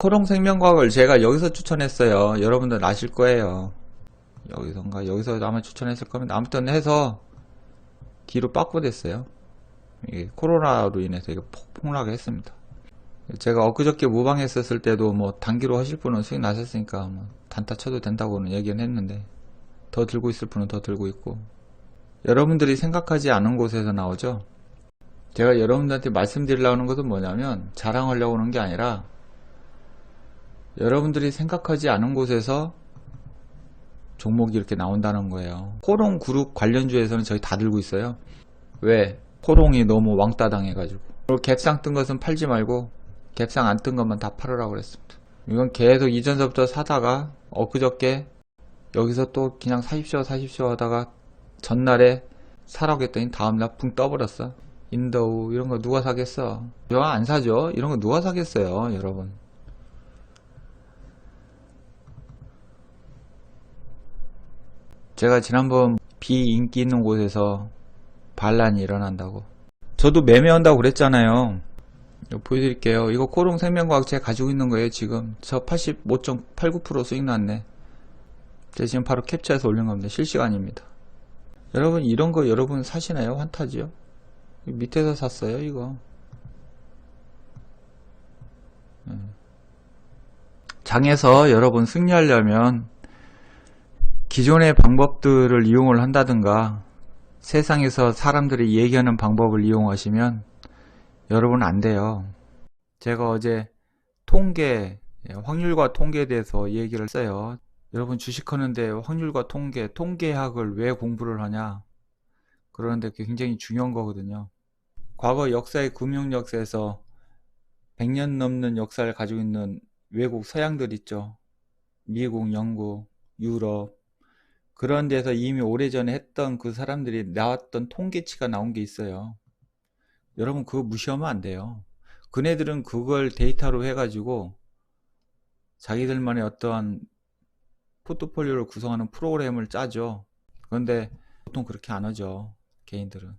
코롱 생명과학을 제가 여기서 추천했어요. 여러분들 아실 거예요. 여기선가 여기서 아마 추천했을 겁니다. 아무튼 해서 뒤로 빠꾸됐어요. 이게 코로나로 인해서 이거 폭- 폭락했습니다. 제가 엊그저께 무방했었을 때도 뭐 단기로 하실 분은 수익 나셨으니까 뭐 단타 쳐도 된다고는 얘기는 했는데 더 들고 있을 분은 더 들고 있고 여러분들이 생각하지 않은 곳에서 나오죠. 제가 여러분들한테 말씀드리려고 하는 것은 뭐냐면 자랑하려고 하는 게 아니라 여러분들이 생각하지 않은 곳에서 종목이 이렇게 나온다는 거예요. 코롱 그룹 관련주에서는 저희 다 들고 있어요. 왜? 코롱이 너무 왕따 당해가지고. 그리고 갭상 뜬 것은 팔지 말고 갭상 안 뜬 것만 다 팔으라고 그랬습니다. 이건 계속 이전서부터 사다가 엊그저께 여기서 또 그냥 사십시오 사십시오 하다가 전날에 사라고 했더니 다음날 붕 떠버렸어. 인더우 이런 거 누가 사겠어? 저 안 사죠. 이런 거 누가 사겠어요, 여러분. 제가 지난번 비인기 있는 곳에서 반란이 일어난다고. 저도 매매한다고 그랬잖아요. 보여드릴게요. 이거 코롱 생명과학 제가 가지고 있는 거예요, 지금. 저 85.89% 수익 났네. 제가 지금 바로 캡처해서 올린 겁니다. 실시간입니다. 여러분, 이런 거 여러분 사시나요? 환타지요? 밑에서 샀어요, 이거. 음. 장에서 여러분 승리하려면 기존의 방법들을 이용을 한다든가 세상에서 사람들이 얘기하는 방법을 이용하시면 여러분 안 돼요. 제가 어제 통계, 예, 확률과 통계에 대해서 얘기를 했어요. 여러분 주식하는데 확률과 통계, 통계학을 왜 공부를 하냐? 그러는데 굉장히 중요한 거거든요. 과거 역사의 금융 역사에서 100년 넘는 역사를 가지고 있는 외국 서양들 있죠. 미국, 영국, 유럽, 그런 데서 이미 오래전에 했던 그 사람들이 나왔던 통계치가 나온 게 있어요. 여러분 그거 무시하면 안 돼요. 그네들은 그걸 데이터로 해가지고 자기들만의 어떠한 포트폴리오를 구성하는 프로그램을 짜죠. 그런데 보통 그렇게 안 하죠. 개인들은.